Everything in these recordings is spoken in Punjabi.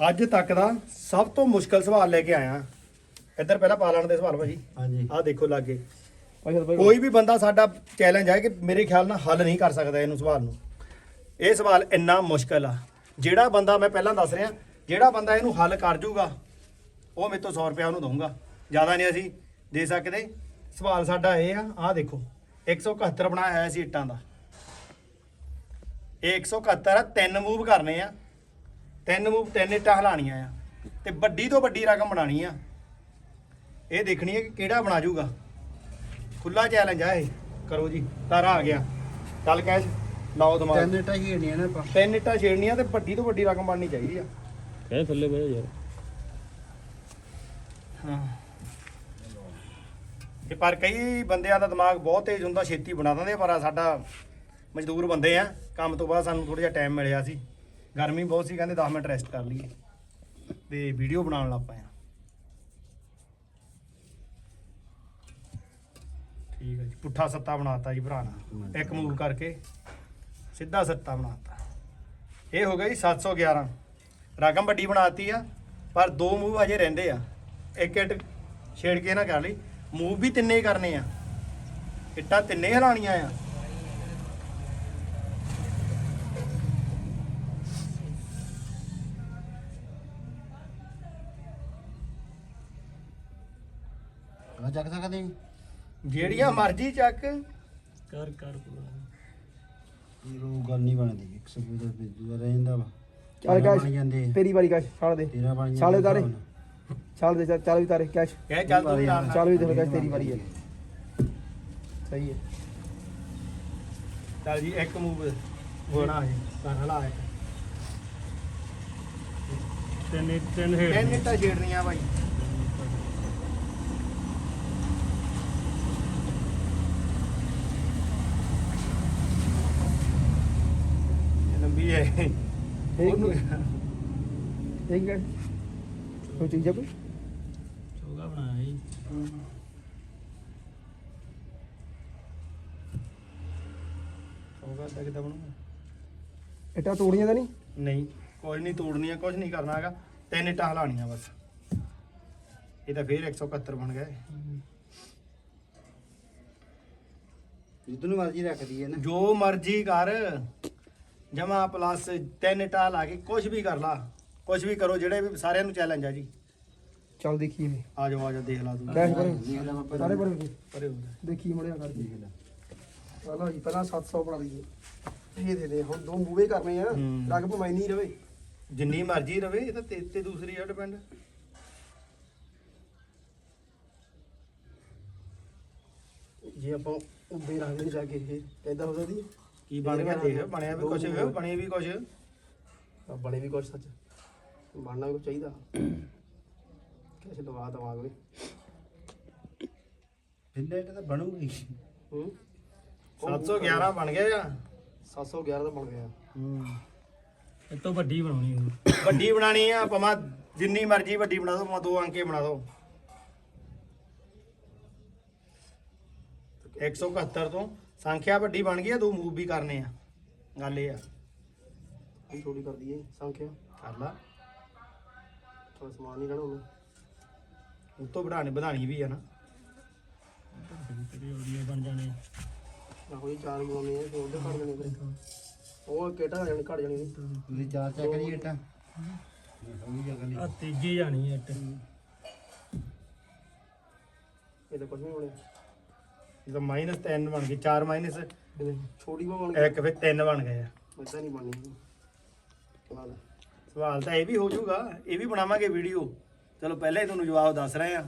ਅੱਜ ਤੱਕ ਦਾ ਸਭ ਤੋਂ ਮੁਸ਼ਕਲ ਸਵਾਲ ਲੈ ਕੇ ਆਇਆ। ਇੱਧਰ ਪਹਿਲਾਂ ਪਾ ਲੈਣ ਦੇ ਸਵਾਲ ਭਾਜੀ। ਹਾਂਜੀ। ਆਹ ਦੇਖੋ ਲਾਗੇ। ਕੋਈ ਵੀ ਬੰਦਾ ਸਾਡਾ ਚੈਲੰਜ ਹੈ ਕਿ ਮੇਰੇ ਖਿਆਲ ਨਾਲ ਹੱਲ ਨਹੀਂ ਕਰ ਸਕਦਾ ਇਹਨੂੰ ਸਵਾਲ ਨੂੰ। ਇਹ ਸਵਾਲ ਇੰਨਾ ਮੁਸ਼ਕਲ ਆ। ਜਿਹੜਾ ਬੰਦਾ ਮੈਂ ਪਹਿਲਾਂ ਦੱਸ ਰਿਹਾ ਜਿਹੜਾ ਬੰਦਾ ਇਹਨੂੰ ਹੱਲ ਕਰ ਜੂਗਾ ਉਹ ਮੇਰੇ ਤੋਂ 100 ਰੁਪਏ ਉਹਨੂੰ ਦਊਂਗਾ। ਜ਼ਿਆਦਾ ਨਹੀਂ ਅਸੀਂ ਦੇ ਸਕਦੇ। ਸਵਾਲ ਸਾਡਾ ਇਹ ਆ ਆਹ ਦੇਖੋ। 171 ਬਣਾਇਆ ਹੋਇਆ ਸੀ ਇੱਟਾਂ ਦਾ। ਇਹ 171 ਆ ਤਿੰਨ ਮੂਵ ਕਰਨੇ ਆ। ਤਿੰਨ ਮੂਵ ਤਿੰਨ ਇੱਟਾਂ ਹਲਾਣੀਆਂ ਆ ਤੇ ਵੱਡੀ ਤੋਂ ਵੱਡੀ ਰਕਮ ਬਣਾਣੀ ਆ। ਇਹ ਦੇਖਣੀ ਹੈ ਕਿ ਕਿਹੜਾ ਬਣਾ ਜੂਗਾ ਖੁੱਲਾ ਚੈਲੰਜ ਆ ਇਹ। ਕਰੋ ਜੀ ਤਾਰਾ ਆ ਗਿਆ। ਚੱਲ ਕੈਸ਼ ਲਾਓ ਦਿਮਾਗ। ਤਿੰਨ ਇੱਟਾਂ ਖੇਡਣੀਆਂ ਨੇ ਆਪਾਂ। ਤਿੰਨ ਇੱਟਾਂ ਛੇੜਨੀਆਂ ਤੇ ਵੱਡੀ ਤੋਂ ਵੱਡੀ ਰਕਮ ਬਣਨੀ ਚਾਹੀਦੀ ਆ। ਕਹਿੰਦੇ ਥੱਲੇ ਬਹਿ ਜਾ ਯਾਰ। ਹਾਂ। ਇਹ ਪਰ ਕਈ ਬੰਦਿਆਂ ਦਾ ਦਿਮਾਗ ਬਹੁਤ ਤੇਜ਼ ਹੁੰਦਾ ਛੇਤੀ ਬਣਾ ਦਿੰਦੇ ਆ, ਪਰ ਸਾਡਾ ਮਜ਼ਦੂਰ ਬੰਦੇ ਆ। ਕੰਮ ਤੋਂ ਬਾਅਦ ਸਾਨੂੰ ਥੋੜਾ ਜਿਹਾ ਟਾਈਮ ਮਿਲਿਆ ਸੀ। ਗਰਮੀ ਬਹੁਤ ਸੀ ਕਹਿੰਦੇ 10 ਮਿੰਟ ਰੈਸਟ ਕਰ ਲਈਏ। ਤੇ ਵੀਡੀਓ ਬਣਾਉਣ ਲੱਗ ਪਏ ਆ। ਠੀਕ ਹੈ ਜੀ ਪੁੱਠਾ ਸੱਤਾ ਬਣਾਤਾ ਜੀ ਭਰਾ ਨੇ। ਇੱਕ ਮੂਵ ਕਰਕੇ ਸਿੱਧਾ ਸੱਤਾ ਬਣਾਤਾ। ਇਹ ਹੋ ਗਿਆ ਜੀ 711 ਰਕਮ ਵੱਡੀ ਬਣਾਤੀ ਆ ਪਰ ਦੋ ਮੂਵ ਅਜੇ ਰਹਿੰਦੇ ਆ। ਇੱਕ ਇੱਟ ਛੇੜ ਕੇ ਨਾ ਕਰ ਲਈ। ਮੂਵ ਵੀ ਤਿੰਨੇ ਹੀ ਕਰਨੇ ਆ। ਇੱਟਾਂ ਤਿੰਨੇ ਹਲਾਣੀਆਂ ਆ। ਚੱਕ ਸਕਦੇ ਜਿਹੜੀਆਂ ਮਰਜ਼ੀ ਚੱਕ। ਕਰ ਕਰ ਪੂਰਾ। ਇਹ ਰੋ ਗੱਲ ਨਹੀਂ ਬਣਦੀ ਇੱਕ ਸਬੂਤ ਦਾ ਦੂਆ ਰਹਿ ਜਾਂਦਾ ਵਾ। ਚੱਲ ਤੇਰਾਂ ਕੈਸ਼ ਬਣ ਜਾਂਦੇ। ਆ। ਤੇਰੀ ਵਾਰੀ ਕੈਸ਼ ਛਾੜ ਦੇ। ਤੇਰਾਂ ਬਣ ਛਾਲੇ ਜਾਂਦੇ ਉਤਾਰੇ ਛਾੜ ਦੇ ਚੱਲ- ਵੀ ਤਾਰੇ ਕੈਸ਼ ਕਹਿ ਚੱਲ ਤੂੰ ਨਾਲ। ਚੱਲ ਵੀ ਦੇਖੋ ਕੈਸ਼ ਤੇਰੀ ਵਾਰੀ ਹੈ। ਸਹੀ ਹੈ। ਚੱਲ ਜੀ ਇੱਕ ਮੂਵ ਹੋਣਾ ਹੈ। ਕਰ ਹਲਾ ਇੱਕ। ਤਿੰਨ ਤਿੰਨ ਤਿੰਨ ਇੱਟਾਂ ਛੇੜਨੀਆਂ ਭਾਈ ਇਹ ਲੰਬੀ ਹੈ ਉਹਨੂੰ ਠੀਕ ਹੈ ਕੋਈ ਚੀਜ਼ ਹੈ ਕੋਈ? ਚੋਗਾ ਬਣਾਇਆ ਜੀ ਹੋਗਾ ਤਾਂ ਕਿਦਾਂ ਬਣੂਗਾ? ਇਟਾ ਤੋੜੀਆਂ ਤਾਂ ਨਹੀਂ? ਨਹੀਂ ਕੁਝ ਨਹੀਂ ਤੋੜਨੀਆਂ ਕੁਝ ਨਹੀਂ ਕਰਨਾ ਹੈਗਾ। ਤਿੰਨ ਇੱਟਾਂ ਹਲਾਣੀਆਂ ਬਸ। ਇਹ ਤਾਂ ਫੇਰ 171 ਬਣ ਗਏ। ਜਿੱਦ ਨੂੰ ਮਰਜ਼ੀ ਰੱਖਦੀ ਹੈ ਨਾ। ਜੋ ਮਰਜ਼ੀ ਕਰ। ਜਮਾ ਪਲੱਸ ਤਿੰਨ ਇੱਟਾਂ ਲਾ ਕੇ ਕੁਝ ਵੀ ਕਰ ਲਾ ਕੁਝ ਵੀ ਕਰੋ ਜਿਹੜੇ ਵੀ ਸਾਰਿਆਂ ਨੂੰ ਚੈਲੰਜ ਆ ਜੀ। ਚੱਲ ਦੇਖੀ ਮੈਂ ਆ ਜਾਓ ਆ ਜਾਓ ਦੇਖ ਲਾ ਤੂੰ। ਕੈਸ਼ ਪਰ। ਸਾਰੇ ਪਰ ਪਰੇ ਹੋ ਜਾ। ਦੇਖੀ ਮੜਿਆ ਕਰ ਲਿਖ ਲੈ। ਚਲੋ ਜੀ ਪਹਿਲਾਂ 700 ਬਣਾ ਲਈਏ। ਇਹ ਦੇ ਦੇ ਹੁਣ ਦੋ ਮੂਵੇ ਕਰਨੇ ਆ। ਹੂੰ। ਲੱਗ ਭਮਾਈ ਨਹੀਂ ਰਵੇ। ਜਿੰਨੀ ਮਰਜ਼ੀ ਰਵੇ ਇਹ ਤਾਂ ਤੇਰੇ ਤੇ ਦੂਸਰੀ ਆ ਡਿਪੈਂਡ ਜੇ ਆਪਾਂ ਉੱਦੇ ਰੱਖ ਦੇ ਜਾ ਕੇ ਇਹ ਕਹਿੰਦਾ ਹੋ ਸਕਦੀ ਕੀ ਬਣ ਗਿਆ ਦੇਖ ਬਣਿਆ ਵੀ ਕੁਝ ਦੋ ਬਣੇ ਵੀ ਕੁਝ ਆ ਬਣੇ ਵੀ ਕੁਛ ਸੱਚ। ਬਣਨਾ ਵੀ ਕੁਛ ਚਾਹੀਦਾ। ਕਿਸੇ ਲਵਾ ਦਵਾਂਗੇ ਤਿੰਨ ਇੱਟ ਤਾਂ ਬਣੂਗੀ। ਹੂੰ। 711 ਬਣ ਗਏ ਆ 711 ਦਾ ਬਣ ਗਿਆ। ਹੂੰ। ਇਹ ਤੋਂ ਵੱਡੀ ਬਣਾਉਣੀ ਹੁਣ ਵੱਡੀ ਬਣਾਣੀ ਆ ਭਾਵੇਂ ਜਿੰਨੀ ਮਰਜ਼ੀ ਵੱਡੀ ਬਣਾ ਦਿਓ ਭਾਵੇਂ ਦੋ ਅੰਕੇ ਬਣਾ ਦਿਓ 171 ਤੋਂ ਸੰਖਿਆ ਵੱਡੀ ਬਣ ਗਈ ਆ ਦੋ ਮੂਵ ਵੀ ਕਰਨੇ ਆ। ਗੱਲ ਇਹ ਆ। ਇਹ ਥੋੜੀ ਕਰ ਦਈਏ ਸੰਖਿਆ? ਕਰ ਲਾ। ਥੋੜਾ ਸਮਾਨ ਨਹੀਂ ਰਹਿਣਾ ਉਹਨੂੰ। ਉਹ ਤੋਂ ਵਧਾਣੀ ਵਧਾਣੀ ਵੀ ਆ ਨਾ। ਤੇਰੀ ਉਹਦੀਆਂ ਬਣ ਜਾਣੇ ਆਹੋ ਇਹ ਚਾਰ ਬਣਾਉਣੇ ਆ ਫਿਰ ਉਹਦੇ ਘੜ ਜਾਣੇ ਫਿਰ। ਉਹ ਕਿਹੜਾ ਆ ਜਾਣੀ ਘੜ ਜਾਣੀ। ਤੁਸੀਂ ਚਾਰ ਚੱਕ ਕਰੀ ਇੱਟਾਂ। ਹੋਈ ਆ ਤੀਜੀ ਜਾਣੀ ਹੈ ਇੱਟ। ਇਹ ਤਾਂ ਕੁਝ ਨਹੀਂ ਹੋਣੇ। ਜਦੋਂ ਮਾਈਨਸ 3 ਬਣ ਗਈ 4 ਮਾਈਨਸ ਛੋਟੀ ਬਣ ਗਈ। ਇੱਕ ਫਿਰ 3 ਬਣ ਗਏ ਆ। ਇਦਾਂ ਨਹੀਂ ਬਣਨੀ। ਸਵਾਲ ਤਾਂ ਇਹ ਵੀ ਹੋ ਜਾਊਗਾ ਇਹ ਵੀ ਬਣਾਵਾਂਗੇ ਵੀਡੀਓ ਚਲੋ ਪਹਿਲਾਂ ਹੀ ਤੁਹਾਨੂੰ ਜਵਾਬ ਦੱਸ ਰਹੇ ਆ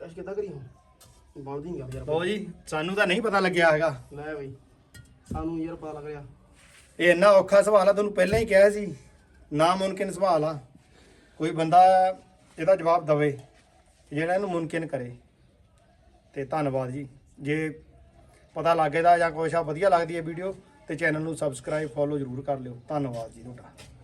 ਕੈਸ਼ ਕਿੱਦਾਂ ਕਰੀ ਹੁਣ? ਬਣਦੀ ਨਹੀਂ ਗੱਲ ਯਾਰ ਲਓ ਜੀ ਸਾਨੂੰ ਤਾਂ ਨਹੀਂ ਪਤਾ ਲੱਗਿਆ ਹੈਗਾ। ਲੈ ਬਈ ਸਾਨੂੰ ਯਾਰ ਪਤਾ ਲੱਗ ਰਿਹਾ। ਇਹ ਇੰਨਾ ਔਖਾ ਸਵਾਲ ਆ ਤੁਹਾਨੂੰ ਪਹਿਲਾਂ ਹੀ ਕਿਹਾ ਸੀ। ਨਾ ਮੁਮਕਿਨ ਸਵਾਲ ਆ। ਕੋਈ ਬੰਦਾ ਇਹਦਾ ਜਵਾਬ ਦਵੇ ਜਿਹੜਾ ਇਹਨੂੰ ਮੁਮਕਿਨ ਕਰੇ। ਤੇ ਧੰਨਵਾਦ ਜੀ। ਜੇ ਪਤਾ ਲੱਗੇ ਦਾ ਜਾਂ ਕੁਛ ਆ, ਵਧੀਆ ਲੱਗਦੀ ਹੈ ਵੀਡੀਓ ਤੇ ਚੈਨਲ ਨੂੰ ਸਬਸਕ੍ਰਾਈਬ ਫੋਲੋ ਜ਼ਰੂਰ ਕਰ ਲਿਓ। ਧੰਨਵਾਦ ਜੀ ਤੁਹਾਡਾ।